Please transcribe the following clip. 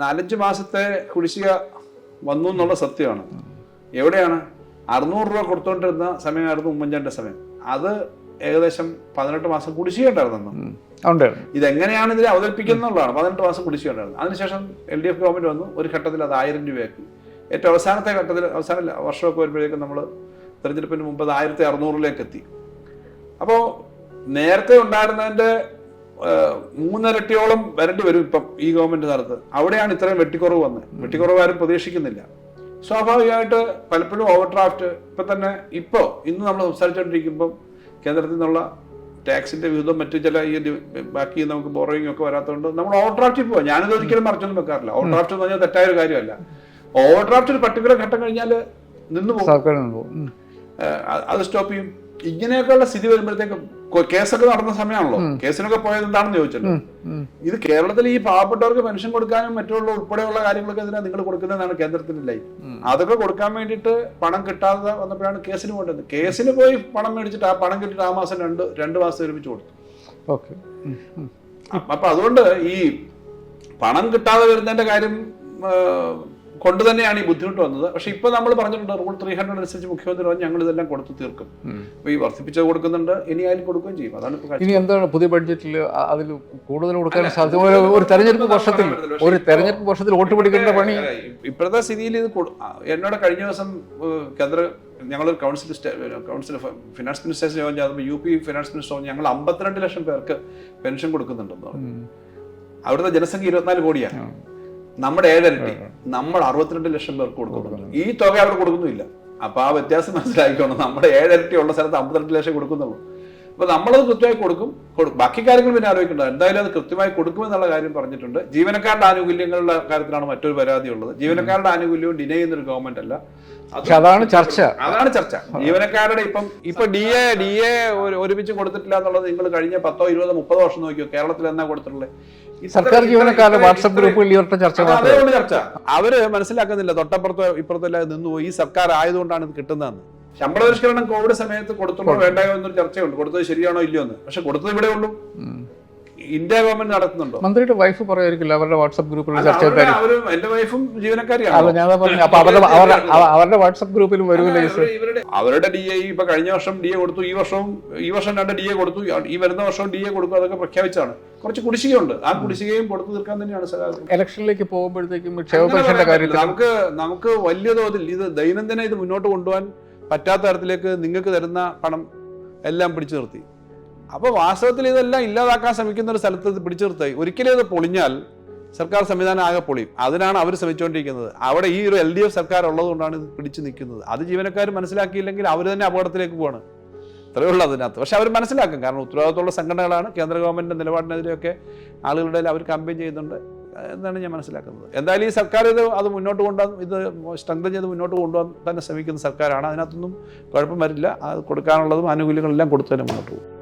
നാലഞ്ച് മാസത്തെ കുടിശ്ശിക വന്നു എന്നുള്ള സത്യമാണ്. എവിടെയാണ്? അറുന്നൂറ് രൂപ കൊടുത്തോണ്ടിരുന്ന സമയമായിരുന്നു ഉമ്മൻചാണ്ടിന്റെ സമയം. അത് ഏകദേശം പതിനെട്ട് മാസം കുടിശ്ശിക ഉണ്ടായിരുന്നു. ഇതെങ്ങനെയാണ് ഇതിനെ അവതരിപ്പിക്കുന്നുള്ളതാണ്. പതിനെട്ട് മാസം കുടിശ്ശിക ഉണ്ടായിരുന്നു അതിനുശേഷം എൽ ഡി എഫ് ഗവൺമെന്റ് വന്നു. ഒരു ഘട്ടത്തിൽ അത് ആയിരം രൂപയാക്കി. ഏറ്റവും അവസാനത്തെ ഘട്ടത്തിൽ അവസാന വർഷമൊക്കെ വരുമ്പോഴേക്കും നമ്മൾ തെരഞ്ഞെടുപ്പിന് മുമ്പ് അത് ആയിരത്തി അറുന്നൂറിലേക്ക് എത്തി. അപ്പോൾ നേരത്തെ ഉണ്ടായിരുന്നതിന്റെ മൂന്നിരട്ടിയോളം വരേണ്ടി വരും ഇപ്പം ഈ ഗവൺമെന്റ് കാലത്ത് അവിടെയാണ് ഇത്രയും വെട്ടിക്കുറവ് വന്നത് വെട്ടിക്കുറവ് ആരും പ്രതീക്ഷിക്കുന്നില്ല. സ്വാഭാവികമായിട്ട് പലപ്പോഴും ഓവർ ഡ്രാഫ്റ്റ് ഇപ്പൊ തന്നെ ഇപ്പോ ഇന്ന് നമ്മൾ സംസാരിച്ചുകൊണ്ടിരിക്കുമ്പോൾ കേന്ദ്രത്തിൽ നിന്നുള്ള ടാക്സിന്റെ വിഹിതം മറ്റു ചില ഈ ബാക്കി നമുക്ക് ബോറോയിങ് ഒക്കെ വരാത്തതുകൊണ്ട് നമ്മൾ ഓവർ ഡ്രാഫ്റ്റിൽ പോവാം ഞാനിത് ഒരിക്കലും മറിച്ചൊന്നും വെക്കാറില്ല. ഓവർ ഡ്രാഫ്റ്റ് എന്ന് പറഞ്ഞാൽ തെറ്റായ ഒരു കാര്യമല്ല. ഓവർ ഡ്രാഫ്റ്റ് ഒരു പർട്ടിക്കുലർ ഘട്ടം കഴിഞ്ഞാൽ നിന്ന് പോകും. അത് സ്റ്റോപ്പ് ചെയ്യും. ഇങ്ങനെയൊക്കെയുള്ള സ്ഥിതി വരുമ്പോഴത്തേക്കും കേസൊക്കെ നടന്ന സമയമാണല്ലോ. കേസിനൊക്കെ പോയത് എന്താണെന്ന് ചോദിച്ചല്ലോ. ഇത് കേരളത്തിൽ ഈ പാവപ്പെട്ടവർക്ക് പെൻഷൻ കൊടുക്കാനും മറ്റുള്ള ഉൾപ്പെടെയുള്ള കാര്യങ്ങളൊക്കെ എന്തിനാ നിങ്ങൾ കൊടുക്കുന്നതാണ് കേന്ദ്രത്തിന്റെ ലൈൻ അതൊക്കെ കൊടുക്കാൻ വേണ്ടിയിട്ട് പണം കിട്ടാതെ വന്നപ്പോഴാണ് കേസിന് കൊണ്ടുവന്നത് കേസിന് പോയി പണം മേടിച്ചിട്ട് ആ പണം കിട്ടിയിട്ട് ആ മാസം രണ്ട് രണ്ട് മാസം ഒരുമിച്ച് കൊടുത്തു. അപ്പൊ അതുകൊണ്ട് ഈ പണം കിട്ടാതെ വരുന്നതിന്റെ കാര്യം കൊണ്ട് തന്നെയാണ് ഈ ബുദ്ധിമുട്ട് വന്നത്. പക്ഷെ ഇപ്പൊ നമ്മൾ പറഞ്ഞിട്ടുണ്ട് റൂൾ ത്രീ ഹൺഡ്രഡ് അനുസരിച്ച് മുഖ്യമന്ത്രി പറഞ്ഞു ഞങ്ങൾ ഇതെല്ലാം കൊടുത്തു തീർക്കും. അപ്പൊ ഈ വർദ്ധിപ്പിച്ചത് കൊടുക്കുന്നുണ്ട് ഇനി ആയാലും കൊടുക്കുകയും ചെയ്യും. അതാണ് ഇനി എന്താണ് പുതിയ ബഡ്ജറ്റിൽ അതിൽ കൂടുതൽ കൊടുക്കാൻ സാധ്യത? ഒരു- തെരഞ്ഞെടുപ്പ് വർഷത്തിൽ ഒരു തെരഞ്ഞെടുപ്പ് വർഷത്തിൽ വോട്ട് പിടിക്കേണ്ട പണി? ഇപ്പോഴത്തെ സ്ഥിതിയിൽ ഇത് എന്നോട് കഴിഞ്ഞ ദിവസം കേന്ദ്ര ഞങ്ങളൊരു കൗൺസിൽ കൗൺസിൽ ഫിനാൻസ് മിനിസ്റ്റേഴ്സ് യോഗം ചെയ്തപ്പോൾ യു പി ഫിനാൻസ് മിനിസ്റ്റർ ഞങ്ങൾ അമ്പത്തിരണ്ട് ലക്ഷം പേർക്ക് പെൻഷൻ കൊടുക്കുന്നുണ്ടെന്ന് പറഞ്ഞു. അവിടുത്തെ ജനസംഖ്യ ഇരുപത്തിനാല് കോടിയാണ്. നമ്മുടെ ഏഴരട്ടി നമ്മൾ അറുപത്തിരണ്ട് ലക്ഷം പേർക്ക് കൊടുക്കുന്നുണ്ട്. ഈ തുക അവിടെ കൊടുക്കുന്നില്ല അപ്പൊ ആ വ്യത്യാസം മനസ്സിലാക്കിക്കോണം നമ്മുടെ ഏഴരട്ടി ഉള്ള സ്ഥലത്ത് അമ്പത്തിരണ്ട് ലക്ഷം കൊടുക്കുന്നുള്ളൂ. അപ്പൊ നമ്മളത് കൃത്യമായി കൊടുക്കും. കൊടുക്കും ബാക്കി കാര്യങ്ങൾ പിന്നെ ആലോചിക്കേണ്ട എന്തായാലും അത് കൃത്യമായി കൊടുക്കും എന്നുള്ള കാര്യം പറഞ്ഞിട്ടുണ്ട്. ജീവനക്കാരുടെ ആനുകൂല്യങ്ങളുടെ കാര്യത്തിലാണ് മറ്റൊരു പരാതി ഉള്ളത് ജീവനക്കാരുടെ ആനുകൂല്യവും ഡിനേ ചെയ്യുന്ന ഒരു ഗവൺമെന്റ് അല്ല അതാണ് ചർച്ച. അതാണ് ചർച്ച. ജീവനക്കാരുടെ ഇപ്പം ഇപ്പൊ ഡി എ ഡി എ ഒരുമിച്ച് കൊടുത്തിട്ടില്ല എന്നുള്ളത് നിങ്ങൾ കഴിഞ്ഞ പത്തോ ഇരുപതോ മുപ്പതോ വർഷം നോക്കിയോ? കേരളത്തിൽ എന്നാ കൊടുത്തിട്ടുള്ളത് സർക്കാർ ജീവനക്കാരുടെ വാട്സപ്പ് ഗ്രൂപ്പുകളിൽ ഇവരുടെ ചർച്ച ചർച്ച. അവർ മനസ്സിലാക്കുന്നില്ല. തൊട്ടപ്പുറത്തോ ഇപ്പുറത്തോ നിന്നുപോയി ഈ സർക്കാർ ആയതുകൊണ്ടാണ് ഇത് കിട്ടുന്നതെന്ന്. ശമ്പള പരിഷ്കരണം കോവിഡ് സമയത്ത് കൊടുത്തുള്ളൂ വേണ്ടായോ എന്നൊരു ചർച്ചയുണ്ട്. കൊടുത്തത് ശരിയാണോ ഇല്ലയോ എന്ന്. പക്ഷെ കൊടുത്തത് ഇവിടെ ഉള്ളൂ. ഇന്ത്യ ഗവൺമെന്റ് നടത്തുന്നുണ്ടോ? മന്ത്രിയുടെ വൈഫ് പറയായിരിക്കില്ല അവരുടെ വാട്സ്ആപ്പ് ഗ്രൂപ്പിൽ ചർച്ച എന്റെ വൈഫും ജീവനക്കാരിയാണ്. ഞാൻ പറഞ്ഞു അപ്പൊ അവരുടെ അവരുടെ അവ- അവരുടെ വാട്സപ്പ് ഗ്രൂപ്പിൽ വരുമല്ലോ അവരുടെ ഡി എ ഇപ്പൊ കഴിഞ്ഞ വർഷം ഡി എ കൊടുത്തു ഈ വർഷവും ഈ വർഷം രണ്ട് ഡി എ കൊടുത്തു ഈ വരുന്ന വർഷവും ഡി എ കൊടുക്കും അതൊക്കെ പ്രഖ്യാപിച്ചാണ് കുറച്ച് കുടിശ്ശികയുണ്ട്. ആ കുടിശ്ശികയും കൊടുത്തു തീർക്കാൻ തന്നെയാണ് ഇലക്ഷനിലേക്ക് പോകുമ്പോഴത്തേക്കും ക്ഷേമ പെൻഷന്റെ കാര്യത്തിൽ നമുക്ക് നമുക്ക് വലിയ തോതിൽ ഇത് ദൈനംദിനം ഇത് മുന്നോട്ട് കൊണ്ടുപോകാൻ പറ്റാത്ത തരത്തിലേക്ക് നിങ്ങൾക്ക് തരുന്ന പണം എല്ലാം പിടിച്ചു നിർത്തി. അപ്പോൾ വാസ്തവത്തിൽ ഇതെല്ലാം ഇല്ലാതാക്കാൻ ശ്രമിക്കുന്ന ഒരു സ്ഥലത്ത് പിടിച്ചു നിർത്തായി. ഒരിക്കലും ഇത് പൊളിഞ്ഞാൽ സർക്കാർ സംവിധാനം ആകെ പൊളിയും. അതിനാണ് അവർ ശ്രമിച്ചുകൊണ്ടിരിക്കുന്നത്. അവിടെ ഈ ഒരു എൽ ഡി എഫ് സർക്കാർ ഉള്ളതുകൊണ്ടാണ് ഇത് പിടിച്ചു നിൽക്കുന്നത്. അത് ജീവനക്കാർ മനസ്സിലാക്കിയില്ലെങ്കിൽ അവർ തന്നെ അപകടത്തിലേക്ക് പോവാണ്. അത്രയേ ഉള്ളൂ അതിനകത്ത്. പക്ഷെ അവർ മനസ്സിലാക്കും. കാരണം ഉത്തരവാദിത്തമുള്ള സംഘടനകളാണ്. കേന്ദ്ര ഗവൺമെന്റിന്റെ നിലപാടിനെതിരെയൊക്കെ ആളുകളുടെ അവർ കമ്പയിൻ ചെയ്യുന്നുണ്ട്. എന്നാണ് ഞാൻ മനസ്സിലാക്കുന്നത്. എന്തായാലും ഈ സർക്കാർ ഇത് അത് മുന്നോട്ട് കൊണ്ടുപോകാൻ ഇത് സ്ട്രെങ്തൻ ചെയ്ത് മുന്നോട്ട് കൊണ്ടുപോകാൻ തന്നെ ശ്രമിക്കുന്ന സർക്കാരാണ്. അതിനകത്തൊന്നും കുഴപ്പം വരില്ല. അത് കൊടുക്കാനുള്ളതും ആനുകൂല്യങ്ങളെല്ലാം കൊടുത്തു തന്നെ മുന്നോട്ട് പോകും.